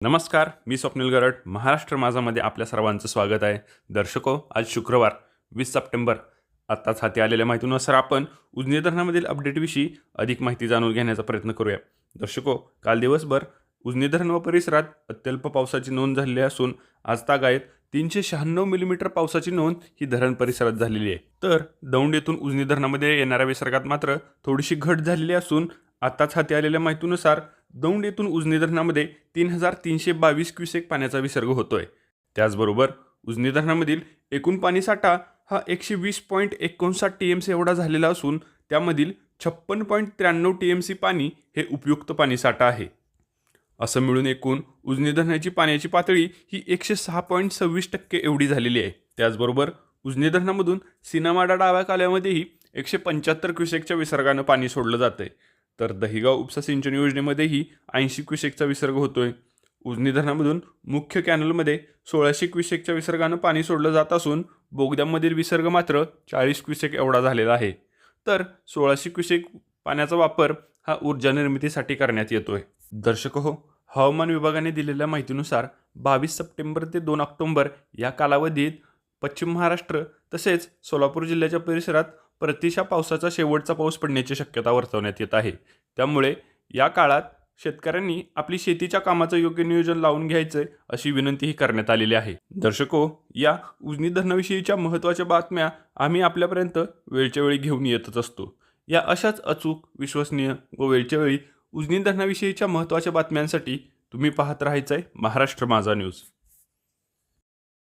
नमस्कार मी स्वप्नील गरड. महाराष्ट्र माझामध्ये आपल्या सर्वांचं स्वागत आहे. दर्शको आज शुक्रवार वीस सप्टेंबर. आत्ताच हाती आलेल्या माहितीनुसार आपण उजनी धरणामधील अपडेटविषयी अधिक माहिती जाणून घेण्याचा प्रयत्न करूया. दर्शको काल दिवसभर उजनी धरण व परिसरात अत्यल्प पावसाची नोंद झालेली असून आज तागायत तीनशे शहाण्णव मिलीमीटर पावसाची नोंद ही धरण परिसरात झालेली आहे. तर दौंड येथून उजनी धरणामध्ये येणाऱ्या विसर्गात मात्र थोडीशी घट झालेली असून आत्ताच हाती आलेल्या माहितीनुसार दौंड येथून उजनी धरणामध्ये तीन हजार तीनशे बावीस क्युसेक पाण्याचा विसर्ग होतोय. त्याचबरोबर उजनी धरणामधील एकूण पाणीसाठा हा एकशे वीस पॉईंट एकोणसाठ टी एम सी एवढा झालेला असून त्यामधील छप्पन पॉईंट त्र्याण्णव टी एम सी पाणी हे उपयुक्त पाणीसाठा आहे. असं मिळून एकूण उजनी धरणाची पाण्याची पातळी ही एकशे सहा पॉईंट सव्वीस टक्के एवढी झालेली आहे. त्याचबरोबर उजनी धरणामधून सिनामाडा डाव्या काल्यामध्येही एकशे पंच्याहत्तर क्युसेकच्या विसर्गानं पाणी सोडलं जातंय. तर दहिगाव उपसा सिंचन योजनेमध्येही ऐंशी क्युसेकचा विसर्ग होतोय. उजनी धरणामधून मुख्य कॅनलमध्ये सोळाशे क्युसेकच्या विसर्गानं पाणी सोडलं जात असून बोगद्यामधील विसर्ग मात्र चाळीस क्युसेक एवढा झालेला आहे. तर सोळाशे क्युसेक पाण्याचा वापर हा ऊर्जा निर्मितीसाठी करण्यात येतोय. दर्शक हो हवामान विभागाने दिलेल्या माहितीनुसार बावीस सप्टेंबर ते दोन ऑक्टोबर या कालावधीत पश्चिम महाराष्ट्र तसेच सोलापूर जिल्ह्याच्या परिसरात प्रतिशा पावसाचा शेवटचा पाऊस पडण्याची शक्यता वर्तवण्यात येत आहे. त्यामुळे या काळात शेतकऱ्यांनी आपली शेतीच्या कामाचं योग्य नियोजन लावून घ्यायचं अशी विनंतीही करण्यात आलेली आहे. दर्शको या उजनी धरणाविषयीच्या महत्त्वाच्या बातम्या आम्ही आपल्यापर्यंत वेळच्या वेळी घेऊन येतच असतो. या अशाच अचूक विश्वसनीय व वेळच्या वेळी उजनी धरणाविषयीच्या महत्त्वाच्या बातम्यांसाठी तुम्ही पाहत राहायचं आहे महाराष्ट्र माझा न्यूज.